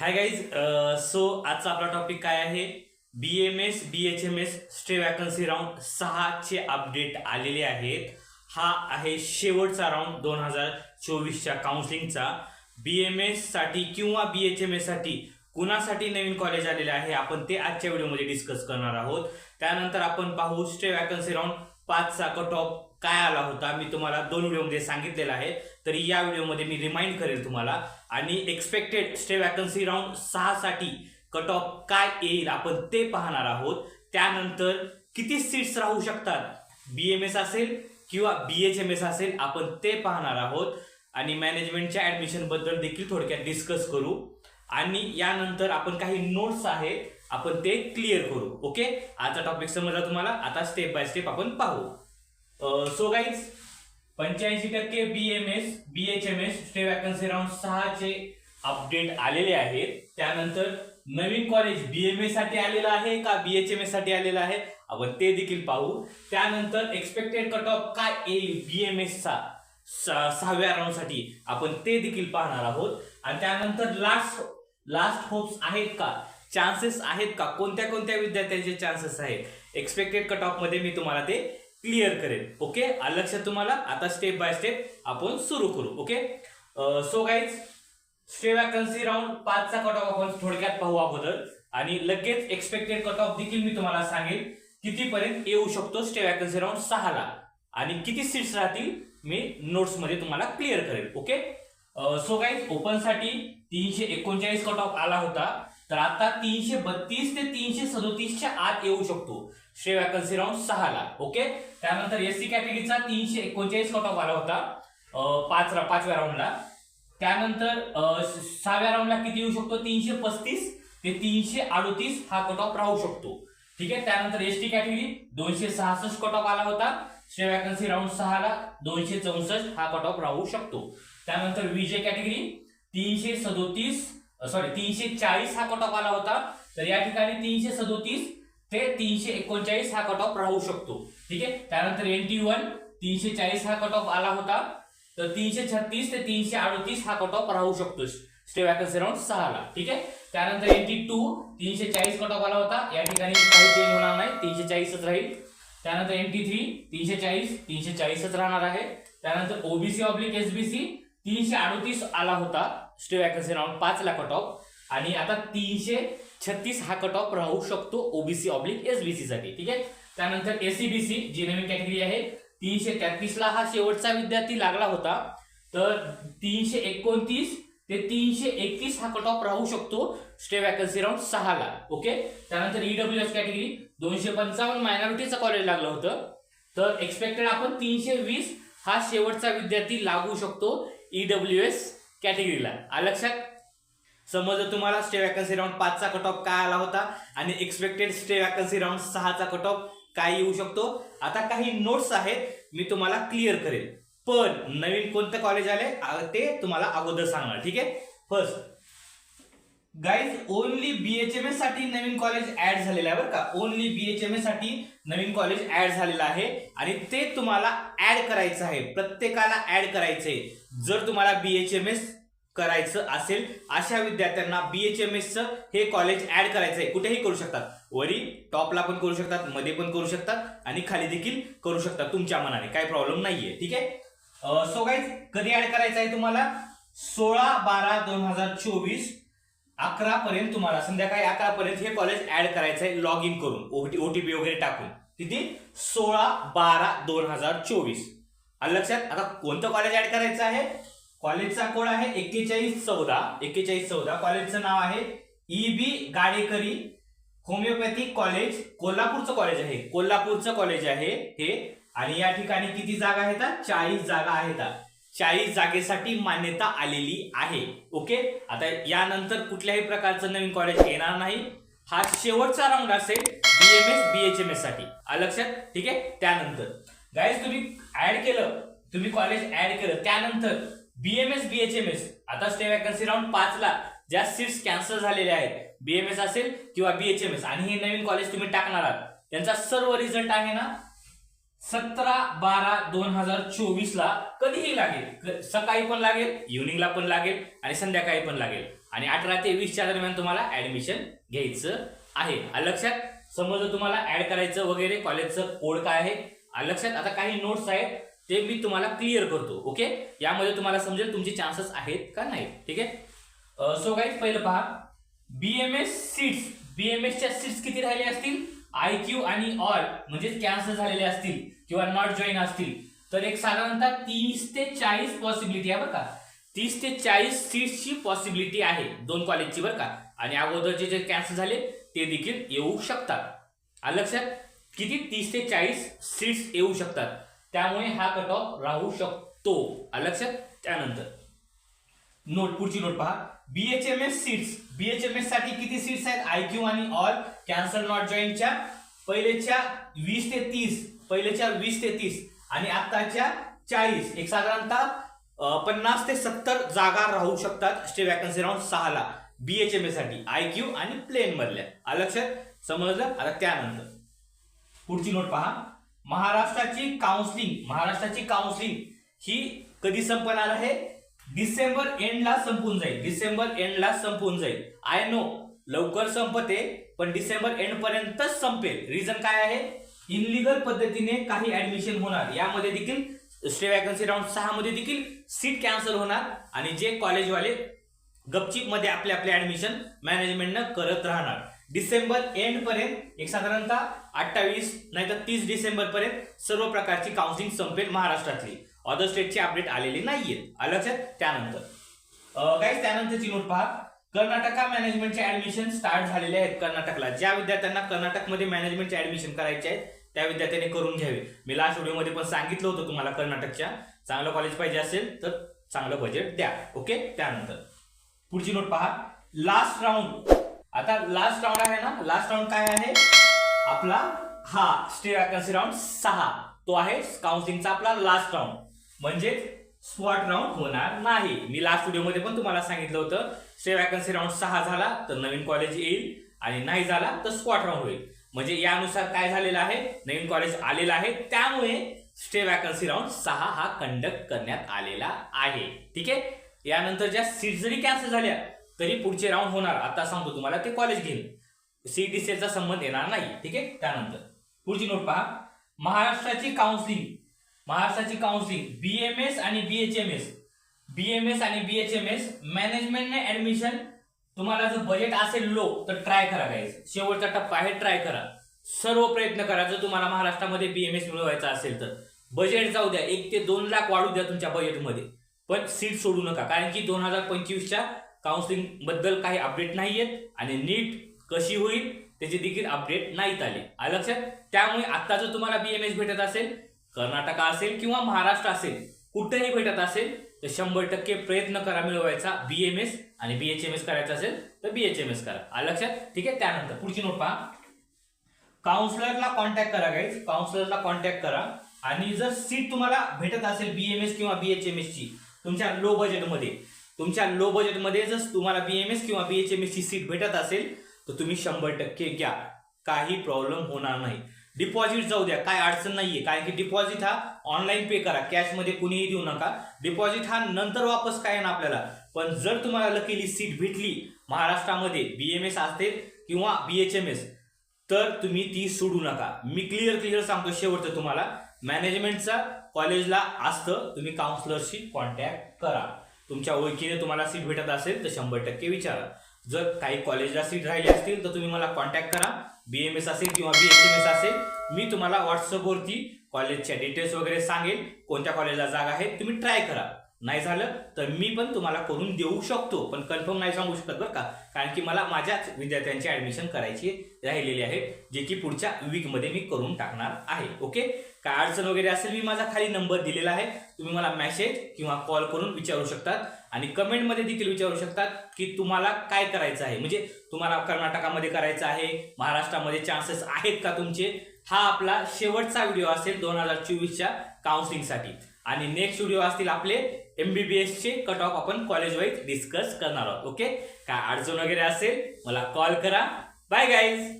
Hi guys so आजचा आपला topic काय आहे? B M S B H M S stay vacancy round सहाचे update आलेले आहेत. हा आहे शेवटचा राऊंड दोन हजार चोवीसच्या काउन्सिलिंगचा बी एम एससाठी किंवा बी एच एम एससाठी कुणासाठी नवीन कॉलेज आलेले आहे? आपण ते आजच्या व्हिडिओमध्ये डिस्कस करणार आहोत. त्यानंतर आपण पाहू स्टे वॅकन्सी राऊंड पाचचा कट ऑफ काय आला होता मी तुम्हाला दोन व्हिडिओमध्ये सांगितलेला आहे. तरी या व्हिडिओमध्ये मी रिमाइंड करेल तुम्हाला. आणि एक्सपेक्टेड स्टे वॅकन्सी राऊंड सहासाठी कट ऑफ काय येईल आपण ते पाहणार आहोत. त्यानंतर किती सीट्स राहू शकतात? बी एम एस असेल किंवा बी एच एम एस असेल आपण ते पाहणार आहोत. आणि मॅनेजमेंटच्या ऍडमिशनबद्दल देखील थोडक्यात डिस्कस करू. आणि यानंतर आपण काही नोट्स आहेत आपण ते क्लिअर करू. ओके आजचा टॉपिक समजला तुम्हाला? आता स्टेप बाय स्टेप आपण पाहू. सो गाईज पंच्याऐंशी टक्के B M S B H M S stay vacancy round सहाचे update आलेले आहेत. त्यानंतर नवीन कॉलेज बी एम एससाठी आलेलं आहे का बी एच एम एससाठी आलेलं आहे? आपण ते देखील पाहू. त्यानंतर एक्सपेक्टेड कट ऑफ काय येईल बी एम एसचा सहाव्या राऊंडसाठी आपण ते देखील पाहणार आहोत. आणि त्यानंतर लास्ट लास्ट होप्स आहेत का? चान्सेस आहेत का? कोणत्या कोणत्या विद्यार्थ्यांचे चान्सेस आहेत? एक्सपेक्टेड कट ऑफमध्ये मी तुम्हाला ते क्लिअर करेल ओके? आलं लक्षात तुम्हाला? आता स्टेप बाय स्टेप आपण सुरू करू okay? So guys stay vacancy round पाचचा cut off आपण थोडक्यात पाहू अगोदर. आणि लगेच एक्सपेक्टेड कट ऑफ देखील मी तुम्हाला सांगेल कितीपर्यंत येऊ शकतो स्टे वॅकन्सी राऊंड सहाला. आणि किती सीट्स राहतील मी नोट्समध्ये तुम्हाला क्लिअर करेल ओके? सो गाईज ओपनसाठी तीनशे एकोणचाळीस कट ऑफ आला होता. तर आता तीनशे बत्तीस ते तीनशे सदोतीसच्या आत येऊ शकतो. श्रे वॅकन्सी राऊंड सहाला ओके त्यानंतर एस सी कॅटेगरीचा तीनशे एकोणचाळीस कट ऑफ आला होता पाच पाचव्या राऊंडला त्यानंतर सहाव्या राऊंडला किती येऊ शकतो? तीनशे पस्तीस ते तीनशे अडोतीस हा कट ऑफ राहू शकतो. ठीक आहे? त्यानंतर एस टी कॅटेगरी दोनशे सहासष्ट कट ऑफ आला होता श्रे वॅकन्सी राऊंड सहाला दोनशे चौसष्ट हा कट ऑफ राहू शकतो. त्यानंतर विजय कॅटेगरी तीनशे सदोतीस सॉरी तीनशे चाळीस हा कट ऑफ आला होता. तर या ठिकाणी तीनशे सदोतीस ते तीनशे एकोणचाळीस हा कट ऑफ राहू शकतो. ठीक आहे? त्यानंतर एन टी वन तीनशे चाळीस हा कट ऑफ आला होता. तर तीनशे छत्तीस ते तीनशे अडोतीस हा कट ऑफ राहू शकतो. स्टे वॅकन्सी राऊंड सहाला ठीक आहे? त्यानंतर एन टी टू तीनशे चाळीस कट ऑफ आला होता. या ठिकाणी काही चेंज होणार नाही. तीनशे चाळीसच राहील. त्यानंतर एन टी थ्री तीनशे चाळीस तीनशे चाळीसच राहणार आहे. त्यानंतर ओबीसी ऑब्लिक एसबीसी तीनशे अडोतीस आला होता. स्टे वॅकन्सी राऊंड पाच ला कट ऑफ. आणि आता तीनशे छत्तीस हा कट ऑफ राहू शकतो ओबीसी ऑब्लिक एसबीसी साठी ठीक आहे? त्यानंतर एसीबीसी जी नवीन कॅटेगरी आहे तीनशे तेहतीस ला हा शेवटचा विद्यार्थी लागला होता. तर तीनशे एकोणतीस ते तीनशे एकतीस हा कट ऑफ राहू शकतो स्टे वॅकन्सी राऊंड सहाला ओके? त्यानंतर ईडब्ल्यू एस कॅटेगरी दोनशे पंचावन्न मायनॉरिटीचं कॉलेज लागलं होतं. तर एक्सपेक्टेड आपण तीनशे वीस हा शेवटचा विद्यार्थी लागू शकतो ईडब्ल्यू एस कॅटेगरीला. आलं लक्षात? समजलं तुम्हाला स्टे वॅकन्सी राऊंड पाचचा कट ऑफ काय आला होता आणि एक्सपेक्टेड स्टे वॅकन्सी राऊंड सहाचा कट ऑफ काय येऊ शकतो? आता काही नोट्स आहेत मी तुम्हाला क्लिअर करेल. पण नवीन कोणतं कॉलेज आले? ते तुम्हाला अगोदर सांगणार ठीक आहे? फर्स्ट गाईज ओनली बीएचएमएससाठी नवीन कॉलेज ऍड झालेलं आहे बरं का. ओनली बीएचएमएससाठी नवीन कॉलेज ऍड झालेलं आहे. आणि ते तुम्हाला ऍड करायचं आहे. प्रत्येकाला ऍड करायचंय. जर तुम्हाला बीएचएमएस करायचं असेल अशा विद्यार्थ्यांना बीएचएमएसचं हे कॉलेज ऍड करायचं आहे कुठेही करू शकतात. वरी टॉपला पण करू शकतात मध्ये पण करू शकतात आणि खाली देखील करू शकतात तुमच्या मनाने. काही प्रॉब्लेम नाहीये. ठीक आहे? सो गाईज कधी ऍड करायचं आहे तुम्हाला? सोळा बारा दोन हजार चोवीस अकरा पर्यंत तुम्हाला संध्याकाळी अकरा पर्यंत हे कॉलेज ऍड करायचं आहे लॉग इन करून ओटीपी वगैरे टाकून. किती सोळा बारा दोन हजार चोवीस. आणि लक्षात आता कोणतं कॉलेज ऍड करायचं आहे? कॉलेजचा कोड आहे एक्केचाळीस चौदा. एक्केचाळीस चौदा कॉलेजचं नाव आहे E B Gadekari homeopathic college कोल्हापूरचं college आहे. कोल्हापूरचं कॉलेज आहे हे. आणि या ठिकाणी किती जागा आहेत? चाळीस जागा आहेत. चाळीस जागेसाठी मान्यता आलेली आहे. ओके? आता यानंतर कुठल्याही प्रकारचं नवीन कॉलेज येणार नाही. हा शेवटचा राऊंड असेल बीएमएस बीएचएमएससाठी. लक्षात? ठीक आहे? त्यानंतर. गाईज तुम्ही ऍड केलं. तुम्ही कॉलेज ऍड केलं. त्यानंतर बीएमएस बीएचएमएस आता स्टे वॅकन्सी राऊंड पाच ला ज्या सीट्स कॅन्सल झालेल्या आहेत बीएमएस असेल किंवा बीएचएमएस आणि हे नवीन कॉलेज तुम्ही टाकणार आहात. त्यांचा सर्व रिझल्ट आहे ना? सतरा बारा दोन हजार चोवीस ला कधीही लागेल. क- सकाळी पण लागेल इव्हनिंगला पण लागेल आणि संध्याकाळी पण लागेल. आणि अठरा ते वीसच्या दरम्यान तुम्हाला ऍडमिशन घ्यायचं आहे. लक्षात समज तुम्हाला ऍड करायचं वगैरे कॉलेजचं कोड काय आहे? लक्षात आता काही नोट्स आहेत ते मी तुम्हाला क्लिअर करतो ओके यामध्ये तुम्हाला समजेल तुमचे चान्सेस आहेत का नाही ठीक आहे? सो काही पहिलं पहा. बीएमएस सीट्स बी एम एसच्या सीट्स किती राहिले असतील? आय क्यू आणि ऑल म्हणजे कॅन्सल झालेले असतील किंवा नॉट जॉईन असतील. तर एक साधारणतः तीस ते चाळीस पॉसिबिलिटी आहे बरं का. तीस ते चाळीस सीट्सची पॉसिबिलिटी आहे दोन कॉलेजची बरं का. आणि अगोदरचे जे कॅन्सल झाले ते देखील येऊ शकतात. आलं लक्षात? किती? तीस ते चाळीस सीट्स येऊ शकतात. त्यामुळे हा कट ऑफ राहू शकतो. आलं लक्षात? त्यानंतर. नोट पुढची नोट पहा. बीएचएमएस सीट्स बीएचएमएससाठी किती सीट्स आहेत? आय क्यू आणि ऑल कॅन्सल नॉट जॉईनच्या पहिलेच्या वीस ते तीस. पहिलेच्या वीस ते तीस. आणि आत्ताच्या चाळीस. एक साधारणतः पन्नास ते सत्तर जागा राहू शकतात. स्टे वॅकन्सी राऊंड सहाला बीएचएमएससाठी आय क्यू आणि प्लेन मधल्या. आलं समजलं? आता त्यानंतर. पुढची नोट पहा. महाराष्ट्राची काउन्सिलिंग महाराष्ट्राची काउन्सिलिंग ही कधी संपणार आहे? डिसेंबर एंडला संपून जाईल. डिसेंबर एंडला संपून जाईल. आय नो लवकर संपते पण डिसेंबर एंड पर्यंतच संपेल. रिझन काय आहे? इनलिगल पद्धतीने काही ऍडमिशन होणार. यामध्ये देखील स्टे वॅकन्सी राऊंड सहा मध्ये देखील सीट कॅन्सल होणार. आणि जे कॉलेजवाले गपचिपमध्ये आपले आपले ऍडमिशन मॅनेजमेंटनं करत राहणार. डिसेंबर एंड पर्यंत एक साधारणतः अठ्ठावीस नाहीतर तीस डिसेंबर पर्यंत सर्व प्रकारची काउन्सिलिंग संपेल महाराष्ट्रातली. अदर स्टेटची अपडेट आलेली नाहीये. आलं लक्षात? त्यानंतर. गाईज त्यानंतरची नोट पहा. कर्नाटका मॅनेजमेंटचे ऍडमिशन स्टार्ट झालेले आहेत कर्नाटकला. ज्या विद्यार्थ्यांना कर्नाटकमध्ये मॅनेजमेंटचे ऍडमिशन करायचे आहेत त्या विद्यार्थ्यांनी करून घ्यावे. मी लास्ट व्हिडिओमध्ये पण सांगितलं होतं तुम्हाला कर्नाटकच्या. चांगलं कॉलेज पाहिजे असेल तर चांगलं बजेट द्या. ओके त्यानंतर. पुढची नोट पहा. लास्ट राऊंड आता लास्ट राऊंड आहे ना? लास्ट राऊंड काय आहे? आपला हा स्टे वॅकन्सी राऊंड सहा. तो आहे काउन्सिलिंगचा आपला लास्ट राऊंड म्हणजे स्पॉट राऊंड होणार नाही. मी लास्ट व्हिडिओमध्ये पण तुम्हाला सांगितलं होतं स्टे वॅकन्सी राऊंड सहा झाला तर नवीन कॉलेज येईल आणि नाही झाला तर स्पॉट राऊंड होईल. म्हणजे यानुसार काय झालेलं आहे? नवीन कॉलेज आलेलं आहे त्यामुळे स्टे वॅकन्सी राऊंड सहा हा कंडक्ट करण्यात आलेला आहे. ठीक आहे? यानंतर ज्या सीट जरी कॅन्सल झाल्या तरी पुढचे राऊंड होणार. आता सांगतो तुम्हाला ते कॉलेज घेईल सीईटीसीचा संबंध येणार नाही. ठीक आहे? त्यानंतर. पुढची नोट पहा. महाराष्ट्राची काउन्सिलिंग महाराष्ट्राची काउन्सिलिंग बीएमएस आणि बीएचएमएस बीएमएस आणि बीएचएमएस मॅनेजमेंटने ऍडमिशन तुम्हाला जर बजेट असेल लो तर ट्राय करा गाईज शेवटचा टप्पा आहे ट्राय करा. सर्व प्रयत्न करा जर तुम्हाला महाराष्ट्रामध्ये बीएमएस मिळवायचा असेल तर. बजेट जाऊ द्या एक ते दोन लाख वाढू द्या तुमच्या बजेटमध्ये पण सीट सोडू नका कारण की दोन हजार पंचवीसच्या काउन्सिलिंगबद्दल काही अपडेट नाहीयेत आणि नीट कशी होईल त्याचे देखील अपडेट नाहीत आले. लक्षात? त्यामुळे आता जर तुम्हाला बीएमएस भेटत असेल कर्नाटका असेल किंवा महाराष्ट्र असेल कुठेही भेटत असेल तर शंभर टक्के प्रयत्न करा मिळवायचा. बीएमएस आणि बी एच एम एस करायचा असेल तर बी एच एम एस करा. लक्षात? ठीक आहे? त्यानंतर पुढची नोट पहा. काउन्सिलरला कॉन्टॅक्ट करा गाईज काउन्सिलरला कॉन्टॅक्ट करा. आणि जर सीट तुम्हाला भेटत असेल बीएमएस किंवा बी एच एम एस ची तुमच्या लो बजेटमध्ये तुमच्या लो बजेटमध्ये जर तुम्हाला बीएमएस किंवा बी एच एम एस ची सीट भेटत असेल तर तुम्ही शंभर टक्के घ्या. काही प्रॉब्लेम होणार नाही. डिपॉझिट जाऊ द्या. काय अडचण नाहीये. कारण की डिपॉझिट हा ऑनलाईन पे करा. कॅशमध्ये कुणीही देऊ नका. डिपॉझिट हा नंतर वापस काय ना आपल्याला? पण जर तुम्हाला लकीली सीट भेटली महाराष्ट्रामध्ये बी एम एस असतील किंवा बी एच एम एस तर तुम्ही ती सोडू नका. मी क्लिअर क्लिअर सांगतो शेवटचं तुम्हाला. मॅनेजमेंटचा कॉलेजला असतं. तुम्ही काउन्सिलरशी कॉन्टॅक्ट करा. तुमच्या ओळखीने तुम्हाला सीट भेटत असेल तर शंभर टक्के विचारा. जर काही कॉलेजला सीट राहिली असतील तर तुम्ही मला कॉन्टॅक्ट करा. बी एम एस असेल किंवा बी एस एम एस असेल मी तुम्हाला व्हॉट्सअपवरती कॉलेजच्या डिटेल्स वगैरे सांगेल कोणत्या कॉलेजला जागा आहे तुम्ही ट्राय करा. नाही झालं तर मी पण तुम्हाला करून देऊ शकतो पण कन्फर्म नाही सांगू शकत बरं का. कारण की मला माझ्याच विद्यार्थ्यांची ॲडमिशन करायची राहिलेली आहे जे की पुढच्या वीकमध्ये मी करून टाकणार आहे ओके काय अडचण वगैरे असेल मी माझा खाली नंबर दिलेला आहे. तुम्ही मला मेसेज किंवा कॉल करून विचारू शकतात. आणि कमेंटमध्ये देखील विचारू शकतात की तुम्हाला काय करायचं आहे? म्हणजे तुम्हाला कर्नाटकामध्ये करायचं आहे महाराष्ट्रामध्ये चान्सेस आहेत का तुमचे? हा आपला शेवटचा व्हिडिओ असेल दोन हजार चोवीसच्या काउन्सिलिंगसाठी आणि नेक्स्ट व्हिडिओ असतील आपले एमबीबीएस चे कट ऑफ आपण कॉलेज वाईज डिस्कस करणार आहोत. ओके काय अडचण वगैरे असेल मला कॉल करा. Bye guys